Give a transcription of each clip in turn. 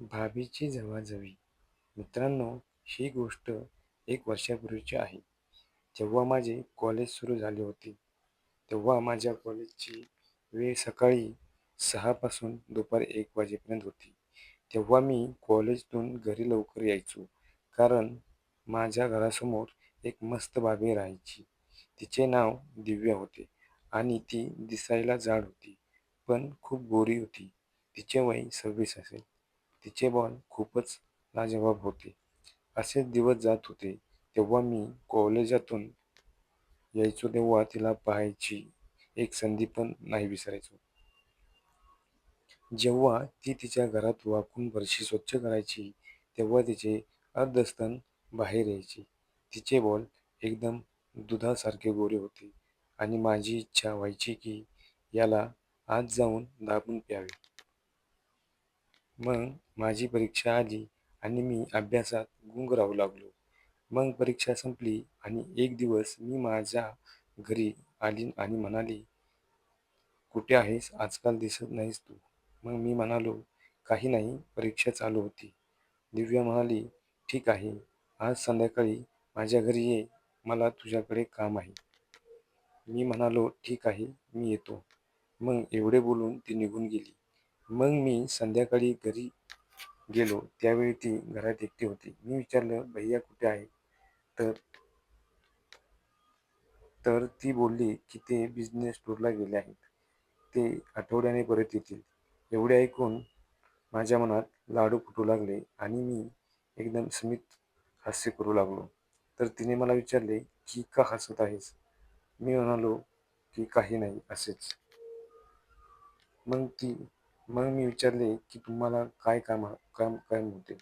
भाभीची जवाजवी मित्रांनो ही गोष्ट एक वर्षापूर्वीची आहे. जेव्हा माझे कॉलेज सुरू झाले होते तेव्हा माझ्या कॉलेजची वेळ सकाळी सहापासून दुपारी एक वाजेपर्यंत होती. तेव्हा मी कॉलेजतून घरी लवकर यायचो कारण माझ्या घरासमोर एक मस्त भाभी राहायची. तिचे नाव दिव्या होते आणि ती दिसायला जाड होती पण खूप गोरी होती. तिचे वय सव्वीस असेल. तिचे बॉल खूपच लाजवाब होते. असेच दिवस जात होते तेव्हा मी कॉलेजातून यायचो तेव्हा तिला पाहायची एक संधी पण नाही विसरायचो. जेव्हा ती तिच्या घरात वाकून फरशी स्वच्छ करायची तेव्हा तिचे अर्धस्तन बाहेर यायचे. तिचे बॉल एकदम दुधासारखे गोरे होते आणि माझी इच्छा व्हायची की याला आज जाऊन दाबून प्यावे. मग माझी परीक्षा आली आणि मी अभ्यासात गुंग राहू लागलो. मग परीक्षा संपली आणि एक दिवस मी माझ्या घरी आली आणि म्हणाली कुठे आहेस? आजकाल दिसत नाहीस तू. मग मी म्हणालो काही नाही परीक्षा चालू होती. दिव्या म्हणाली ठीक आहे आज संध्याकाळी माझ्या घरी ये मला तुझ्याकडे काम आहे. मी म्हणालो ठीक आहे मी येतो. मग एवढे बोलून ती निघून गेली. मग मी संध्याकाळी घरी गेलो. त्यावेळी ती घरात एकटी होती. मी विचारलं भैया कुठे आहे? तर तर ती बोलली की ते बिझनेस टूरला गेले आहेत. ते आठवड्याने परत येतील. एवढे ऐकून माझ्या मनात लाडू फुटू लागले आणि मी एकदम स्मित हास्य करू लागलो. तर तिने मला विचारले की का हसत आहेस? मी म्हणालो की काही नाही असेच. मग ती मग मी विचारले की तुम्हाला काय काम काम काय होते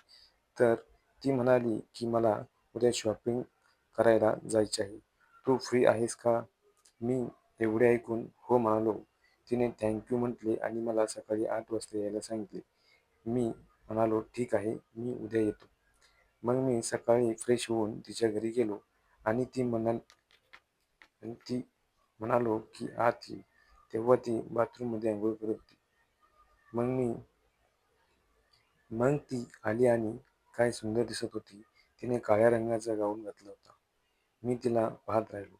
तर ती म्हणाली की मला उद्या शॉपिंग करायला जायचे आहे. तू फ्री आहेस का? मी एवढे ऐकून हो म्हणालो. तिने थँक्यू म्हटले आणि मला सकाळी आठ वाजता यायला सांगितले. मी म्हणालो ठीक आहे मी उद्या येतो. मग मी सकाळी फ्रेश होऊन तिच्या घरी गेलो आणि ती म्हणाल आणि ती म्हणालो की आत तेव्हा ती बाथरूममध्ये आंघोळ करत होती. मग मी मग ती आली आणि काय सुंदर दिसत होती तिने काळ्या रंगाचा गाऊन घातला होता. मी तिला पाहत राहिलो.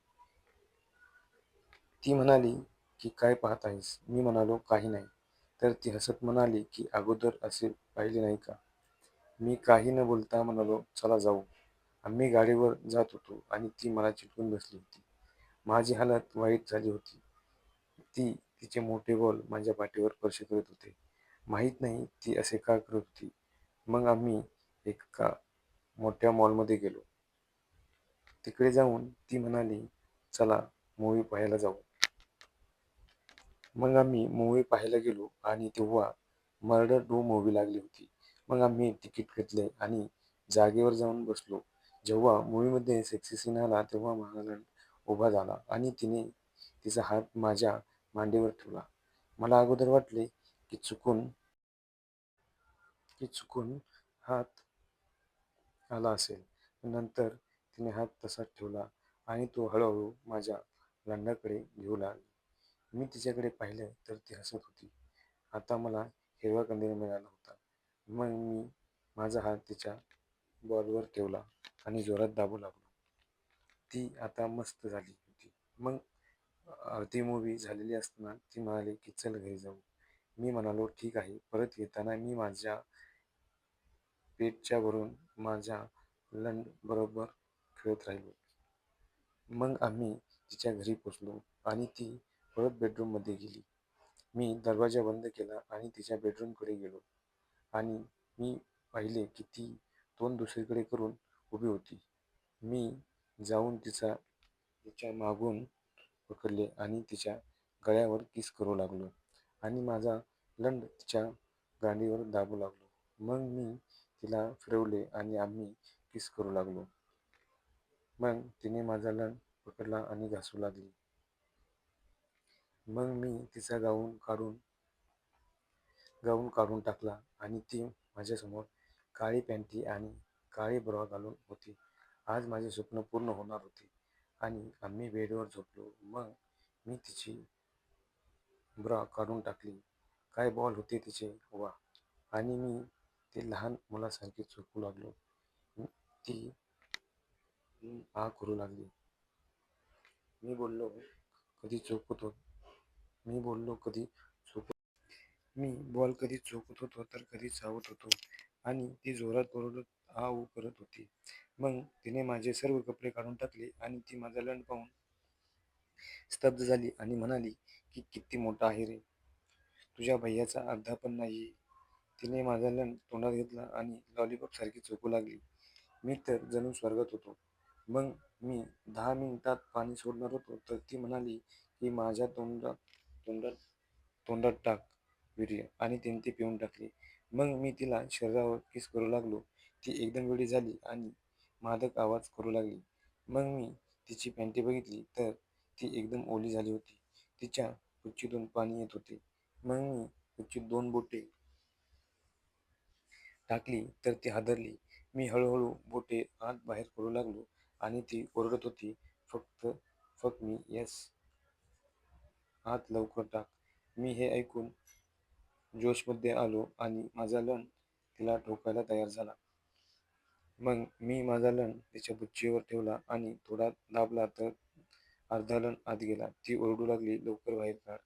ती म्हणाली की काय पाहत आहेस? मी म्हणालो काही नाही. तर ती हसत म्हणाली की अगोदर असे पाहिले नाही का? मी काही न बोलता म्हणालो चला जाऊ. आम्ही गाडीवर जात होतो आणि ती मला चिटकून बसली होती. माझी हालत वाईट झाली होती. ती तिचे मोठे बॉल माझ्या पाठीवर स्पर्श करत होते. माहीत नाही ती असे का करत होती. मग आम्ही एका मोठ्या मॉलमध्ये गेलो. तिकडे जाऊन ती म्हणाली चला मूवी पाहायला जाऊ. मग आम्ही मूवी पाहायला गेलो आणि तेव्हा मर्डर डू मूवी लागली होती. मग आम्ही तिकीट घेतले आणि जागेवर जाऊन बसलो. जेव्हा मूवीमध्ये सेक्सी सीन आला तेव्हा माझा उभा झाला आणि तिने तिचा हात माझ्या मांडीवर ठेवला. मला अगोदर वाटले की चुकून की चुकून हात आला असेल. नंतर तिने हात तसाच ठेवला आणि तो हळूहळू माझ्या लांडाकडे घेऊ लागली. मी तिच्याकडे पाहिलं तर ती हसत होती. आता मला हिरवा कंदील मिळाला होता. मग मी माझा हात तिच्या बॉलवर ठेवला आणि जोरात दाबू लागलो. ती आता मस्त झाली होती. मग अर्धी मूवी झालेली असताना ती म्हणाली की चल घरी जाऊ. मी म्हणालो ठीक आहे. परत येताना मी माझ्या पेटच्या वरून माझ्या लंड बरोबर खेळत राहिलो. मग आम्ही तिच्या घरी पोचलो आणि ती परत बेडरूममध्ये गेली. मी दरवाजा बंद केला आणि तिच्या बेडरूमकडे गेलो. आणि मी पाहिले की ती तोंड दुसरीकडे करून उभी होती. मी जाऊन तिचा तिच्या मागून पकडले आणि तिच्या गळ्यावर किस करू लागलो. आणि माझा लंड तिच्या गांडीवर दाबू लागलो. मग मी तिला फिरवले आणि आम्ही किस करू लागलो. मग तिने माझा लंड पकडला आणि घासू लागली मग मी तिचा गाऊन काढून गाऊन काढून टाकला आणि ती माझ्यासमोर काळी पॅन्टी आणि काळी ब्रॉ घालून होती. आज माझे स्वप्न पूर्ण होणार होते. आणि आम्ही बेडवर झोपलो. मग मी तिची ब्रा काढून टाकली. काय बॉल होते तिचे? वा. आणि मी ते लहान मुलासारखी झोपू लागलो. ती आ करू लागली. मी बोललो कधी चोक होत मी बोललो कधी चुकत मी बॉल कधी चुकत होतो तर कधी चावत होतो. आणि ती जोरात बरोबर आ करत होती. मग तिने माझे सर्व कपडे काढून टाकले आणि ती माझा लंड पाहून स्तब्ध झाली आणि म्हणाली की किती मोठा आहे रे. तुझ्या भैयाचा अर्धा पण नाही तिने माझा लंड तोंडात घेतला आणि लॉलीपॉप सारखी चोपू लागली. मी तर जणू स्वर्गात होतो. मग मी दहा मिनिटात पाणी सोडणार होतो तर ती म्हणाली की माझ्या तोंडात तोंडात तोंडात टाक वीर्य. आणि तिने ते पिऊन टाकले. मग मी तिला शरीरावर किस करू लागलो. ती एकदम वेळी झाली आणि मादक आवाज करू लागली. मग मी तिची पॅन्टी बघितली तर ती एकदम ओली झाली होती. तिच्या पुच्छीतून पाणी येत होते. मग मी पुच्छीत दोन बोटे टाकली तर ती हादरली. मी हळूहळू बोटे आत बाहेर करू लागलो आणि ती ओरडत होती फक्त फक्त मी येस आत लवकर टाक. मी हे ऐकून जोशमध्ये आलो आणि माझा लन तिला ठोकायला तयार झाला. मग मी माझा लन तिच्या बुच्चीवर ठेवला आणि थोडा दाबला तर अर्धा लन आत गेला. ती ओरडू लागली लवकर बाहेर काढ.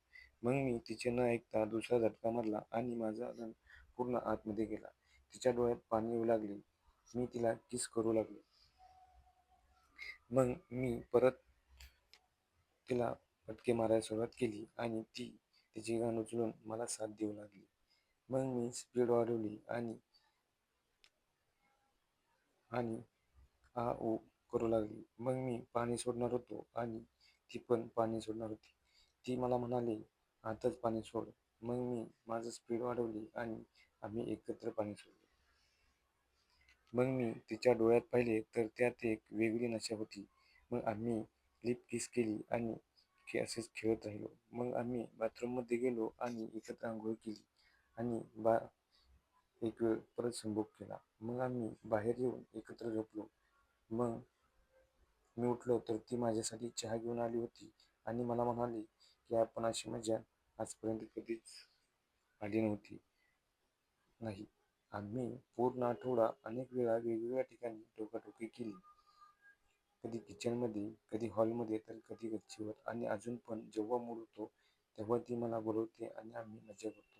मग मी तिचे न ऐकता दुसरा झटका मारला आणि माझा लन पूर्ण आतमध्ये गेला. तिच्या डोळ्यात पाणी येऊ लागले. मी तिला किस करू लागलो. मग मी परत तिला फटके मारायला सुरुवात केली आणि ती तिची गाण उचलून मला साथ देऊ लागली. मग मी स्पीड वाढवली आणि आणि आ ओ करू लागली. मग मी पाणी सोडणार होतो आणि ती पण पाणी सोडणार होती. ती मला म्हणाली आताच पाणी सोड. मग मी माझं स्पीड वाढवली आणि आम्ही एकत्र पाणी सोडले. मग मी तिच्या डोळ्यात पाहिले तर त्यात एक वेगळी नशा होती. मग आम्ही लिप किस केली आणि की असेच खेळत राहिलो. मग आम्ही बाथरूममध्ये गेलो आणि एकत्र आंघोळ केली आणि बा एक वेळ परत संभोग केला मग आम्ही बाहेर येऊन एकत्र झोपलो. मग मी उठलो तर ती माझ्यासाठी चहा घेऊन आली होती आणि मला म्हणाली की आपण अशी मजा आजपर्यंत कधीच आली नव्हती. नाही आम्ही पूर्ण आठवडा अनेक वेळा वेगवेगळ्या ठिकाणी टोकाटोकी केली. कधी किचनमध्ये कधी हॉलमध्ये तर कधी गच्चीवर. आणि अजून पण जेव्हा मूड होतो तेव्हा ती मला बोलवते आणि आम्ही मजा करतो.